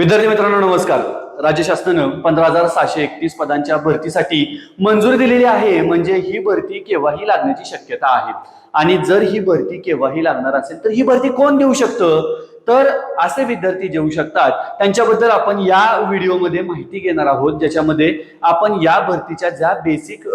विद्यार्थी मित्रांनो नमस्कार. राज्य शासनानं पंधरा हजार सहाशे एकतीस पदांच्या भरतीसाठी मंजुरी दिलेली आहे. म्हणजे ही भरती केव्हाही लागण्याची शक्यता आहे. आणि जर ही भरती केव्हाही लागणार असेल तर ही भरती कोण देऊ शकतं? तर असे विद्यार्थी देऊ शकतात. त्यांच्याबद्दल आपण या व्हिडिओमध्ये माहिती घेणार आहोत ज्याच्यामध्ये आपण या भरतीच्या ज्या बेसिक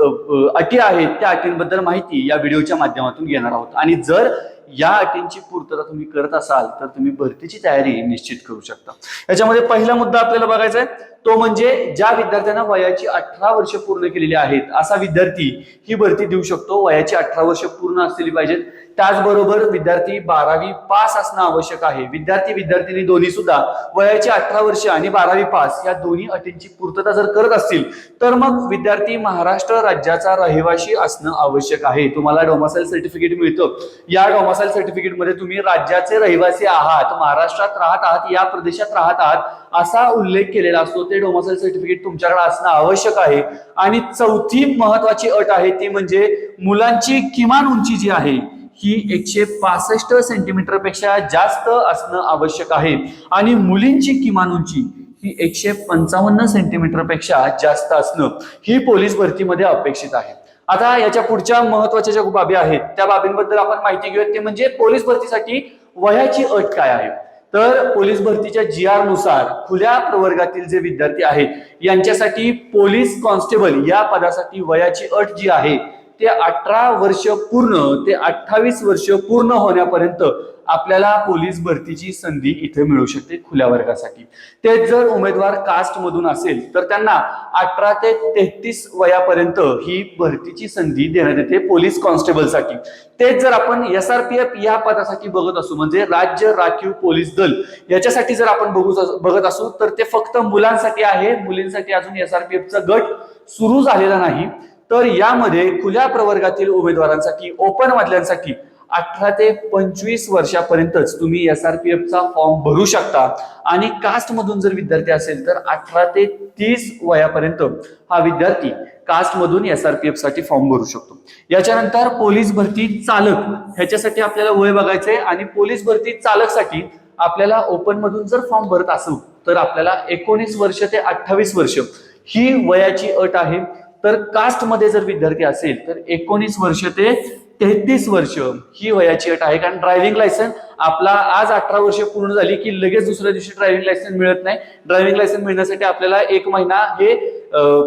अटी आहेत त्या अटींबद्दल माहिती या व्हिडिओच्या माध्यमातून घेणार आहोत. आणि जर या अटींची पूर्तता तुम्ही करत असाल तर तुम्ही भरतीची तयारी निश्चित करू शकता. याच्यामध्ये पहिला मुद्दा आपल्याला बघायचा आहे तो म्हणजे ज्या विद्यार्थ्यांना वयाची अठरा वर्ष पूर्ण केलेली आहेत असा विद्यार्थी ही भरती देऊ शकतो. वयाची अठरा वर्ष पूर्ण असलेली पाहिजेत. त्याचबरोबर विद्यार्थी बारावी पास असणं आवश्यक आहे. विद्यार्थी विद्यार्थिनी दोन्ही सुद्धा वयाची अठरा वर्ष आणि बारावी पास या दोन्ही अटींची पूर्तता जर करत असतील तर मग विद्यार्थी महाराष्ट्र राज्याचा रहिवासी असणं आवश्यक आहे. तुम्हाला डोमासाईल सर्टिफिकेट मिळतं. या डोमासाईल सर्टिफिकेटमध्ये तुम्ही राज्याचे रहिवासी आहात महाराष्ट्रात राहत आहात या प्रदेशात राहत आहात असा उल्लेख केलेला असतो ते डोमासाईल सर्टिफिकेट तुमच्याकडे असणं आवश्यक आहे. आणि चौथी महत्वाची अट आहे ती म्हणजे मुलांची किमान उंची जी आहे ही एकशे पासष्ट सेंटीमीटरपेक्षा जास्त असणं आवश्यक आहे. आणि मुलींची किमान उंची ही एकशे पंचावन्न सेंटीमीटरपेक्षा जास्त असणं ही पोलीस भरतीमध्ये अपेक्षित आहे. आता याच्या पुढच्या महत्त्वाच्या ज्या बाबी आहेत त्या बाबींबद्दल आपण माहिती घेऊयात ते म्हणजे पोलीस भरतीसाठी वयाची अट काय आहे? तर पोलीस भरतीच्या जी आरनुसार खुल्या प्रवर्गातील जे विद्यार्थी आहेत यांच्यासाठी पोलीस कॉन्स्टेबल या पदासाठी वयाची अट जी आहे ते अठरा वर्ष पूर्ण ते अठ्ठावीस वर्ष पूर्ण होण्यापर्यंत आपल्याला पोलीस भरतीची संधी इथे मिळू शकते खुल्या वर्गासाठी. ते जर उमेदवार कास्ट मधून असेल तर त्यांना अठरा ते तेहतीस वयापर्यंत ही भरतीची संधी देण्यात येते पोलीस कॉन्स्टेबलसाठी. तेच जर आपण एस आर पी एफ या पदासाठी बघत असू म्हणजे राज्य राखीव पोलीस दल याच्यासाठी जर आपण बघू बघत असू तर ते फक्त मुलांसाठी आहे मुलींसाठी अजून एस आर पी एफचा गट सुरू झालेला नाही. तर यामध्ये खुल्या प्रवर्गातील उमेदवारांसाठी ओपन मधल्यांसाठी अठरा ते पंचवीस वर्षापर्यंतच तुम्ही एस आर पी एफचा फॉर्म भरू शकता. आणि कास्ट मधून जर विद्यार्थी असेल तर अठरा ते तीस वयापर्यंत हा विद्यार्थी कास्ट मधून एस आर पी एफसाठी फॉर्म भरू शकतो. याच्यानंतर पोलीस भरती चालक ह्याच्यासाठी आपल्याला वय बघायचंय आणि पोलीस भरती चालकसाठी आपल्याला ओपन मधून जर फॉर्म भरत असू तर आपल्याला एकोणीस वर्ष ते अठ्ठावीस वर्ष ही वयाची अट आहे. तर कास्टमध्ये जर विद्यार्थी असेल तर एकोणीस वर्ष ते तेहतीस वर्ष ही वयाची अट आहे. कारण ड्रायव्हिंग लायसन आपला आज अठरा वर्ष पूर्ण झाली की लगेच दुसऱ्या दिवशी ड्रायव्हिंग लायसन मिळत नाही. ड्रायव्हिंग लायसन मिळण्यासाठी आपल्याला एक महिना हे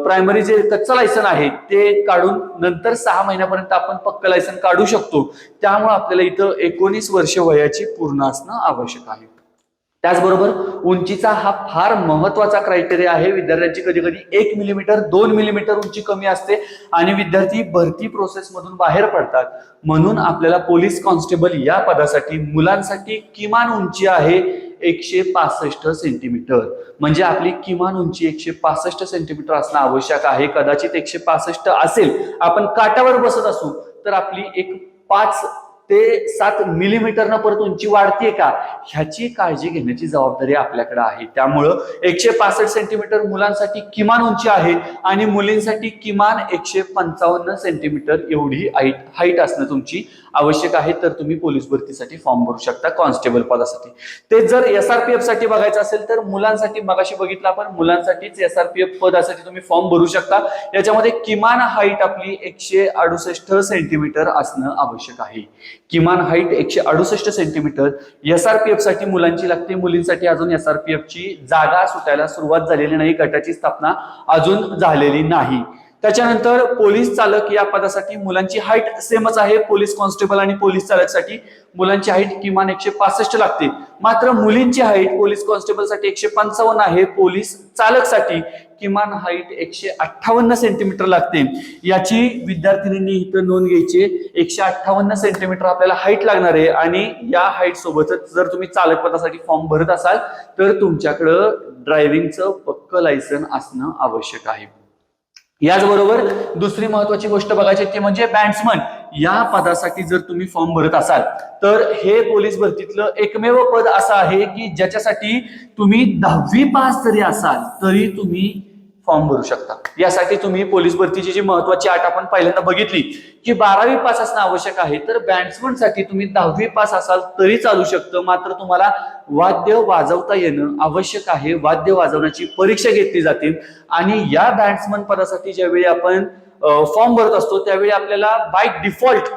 प्रायमरी जे कच्चं लायसन आहे ते काढून नंतर सहा महिन्यापर्यंत आपण पक्क लायसन काढू शकतो. त्यामुळे आपल्याला इथं एकोणीस वर्ष वयाची पूर्ण असणं आवश्यक आहे. त्याचबरोबर उंचीचा हा फार महत्त्वाचा क्रायटेरिया आहे. विद्यार्थ्यांची कधी कधी एक मिलीमीटर दोन मिलीमीटर उंची कमी असते आणि विद्यार्थी भरती प्रोसेस मधून बाहेर पडतात. म्हणून आपल्याला पोलीस कॉन्स्टेबल या पदासाठी मुलांसाठी किमान उंची आहे एकशे पासष्ट सेंटीमीटर म्हणजे आपली किमान उंची एकशे पासष्ट सेंटीमीटर असणं आवश्यक आहे. कदाचित एकशे पासष्ट असेल. आपण काटावर बसत असू तर आपली एक पाच ते सात मिलीमीटरनं परत उंची वाढतीये का? ह्याची काळजी घेण्याची जबाबदारी आपल्याकडे आहे. त्यामुळं एकशे पासष्ट सेंटीमीटर मुलांसाठी किमान उंची आहे आणि मुलींसाठी किमान एकशे पंचावन्न सेंटीमीटर एवढी हाईट हाईट असणं तुमची आवश्यक आहे तर तुम्ही पोलीस भरतीसाठी फॉर्म भरू शकता कॉन्स्टेबल पदासाठी. ते जर एस आर पी एफसाठी बघायचं असेल तर मुलांसाठी मगाशी बघितलं आपण मुलांसाठीच एस आर पी एफ पदासाठी तुम्ही फॉर्म भरू शकता. याच्यामध्ये किमान हाईट आपली एकशे अडुसष्ट सेंटीमीटर असणं आवश्यक आहे. किमान हाईट एकशे अडुसष्ट सेंटीमीटर एस आर पी एफसाठी मुलांची लागते. मुलींसाठी अजून एस आर पी एफ ची जागा सुटायला सुरुवात झालेली नाही. गटाची स्थापना अजून झालेली नाही. त्याच्यानंतर पोलीस चालक या पदासाठी मुलांची हाईट सेमच आहे. पोलीस कॉन्स्टेबल आणि पोलीस चालकसाठी मुलांची हाईट किमान एकशे पासष्ट लागते. मात्र मुलींची हाईट पोलीस कॉन्स्टेबलसाठी एकशे पंचावन्न आहे. पोलीस चालकसाठी किमान हाईट एकशे अठ्ठावन्न सेंटीमीटर लागते. याची विद्यार्थिनींनी इथं नोंद घ्यायची एकशे अठ्ठावन्न सेंटीमीटर आपल्याला हाईट लागणार आहे. आणि या हाईट सोबतच जर तुम्ही चालक पदासाठी फॉर्म भरत असाल तर तुमच्याकडं ड्रायव्हिंगचं पक्क लायसन असणं आवश्यक आहे. याचबरोबर दुसरी महत्वाची गोष्ट बघायची ती म्हणजे बॅट्समन या पदासाठी जर तुम्ही फॉर्म भरत असाल तर हे पोलीस भरतीतलं एकमेव पद असं आहे की ज्याच्यासाठी तुम्ही दहावी पास जरी असाल तरी तुम्ही फॉर्म भरू शकता. यासाठी तुम्ही पोलीस भरतीची जी महत्वाची आठ आपण पहिल्यांदा बघितली की बारावी पास असणं आवश्यक आहे तर बॅट्समनसाठी तुम्ही दहावी पास असाल तरी चालू शकतं. मात्र तुम्हाला वाद्य वाजवता येणं आवश्यक आहे. वाद्य वाजवण्याची परीक्षा घेतली जाते आणि या बॅट्समन पदासाठी ज्यावेळी आपण फॉर्म भरत असतो त्यावेळी आपल्याला बाय डिफॉल्ट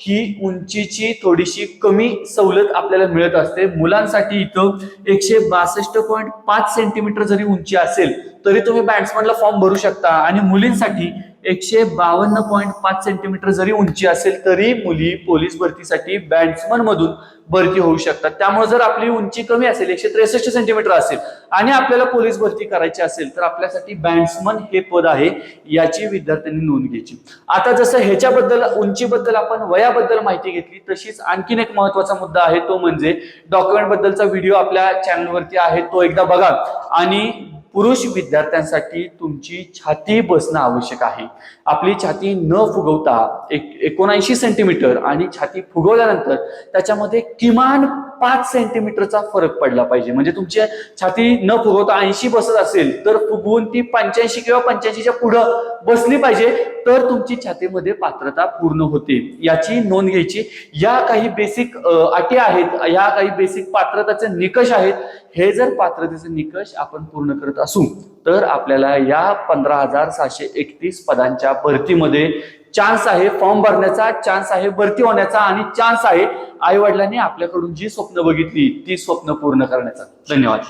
ही उंचीची थोडीशी कमी सवलत आपल्याला मिळत असते. मुलांसाठी इथं एकशे बासष्ट पॉईंट पाच सेंटीमीटर जरी उंची असेल तरी तुम्ही बॅट्समनला फॉर्म भरू शकता. आणि मुलींसाठी एकशे बावन्न पॉईंट पाच सेंटीमीटर जरी उंची असेल तरी मुली पोलीस भरतीसाठी बॅट्समन मधून भरती होऊ शकतात. त्यामुळे जर आपली उंची कमी असेल एकशे त्रेसष्ट सेंटीमीटर असेल आणि आपल्याला पोलीस भरती करायची असेल तर आपल्यासाठी बॅट्समन हे पद आहे याची विद्यार्थ्यांनी नोंद घ्यायची. आता जसं ह्याच्याबद्दल उंचीबद्दल आपण वयाबद्दल माहिती घेतली तशीच आणखीन एक महत्त्वाचा मुद्दा आहे तो म्हणजे डॉक्युमेंट बद्दलचा व्हिडिओ आपल्या चॅनलवरती आहे तो एकदा बघा. आणि पुरुष विद्यार्थ्यांसाठी तुमची छाती बसणं आवश्यक आहे. आपली छाती न फुगवता एक एकोणऐंशी सेंटीमीटर आणि छाती फुगवल्यानंतर त्याच्यामध्ये किमान पाच सेंटीमीटरचा फरक पडला पाहिजे. म्हणजे तुमची छाती न फुगवता ऐंशी बसत असेल तर फुगवून ती पंच्याऐंशी किंवा पंच्याऐंशीच्या पुढं बसली पाहिजे तर तुमची छातीमध्ये पात्रता पूर्ण होते. याची नोंद घ्यायची. या काही बेसिक अटी आहेत या काही बेसिक पात्रताचे निकष आहेत. हे जर पात्रतेचे निकष आपण पूर्ण करत असू तर आपल्याला या पंधरा हजार सहाशे एकतीस पदांच्या भरतीमध्ये चान्स आहे फॉर्म भरण्याचा चान्स आहे भरती होण्याचा आणि चान्स आहे. आई वडिलांनी आपल्याकडून जी स्वप्न बघितली ती स्वप्न पूर्ण करण्याचा. धन्यवाद.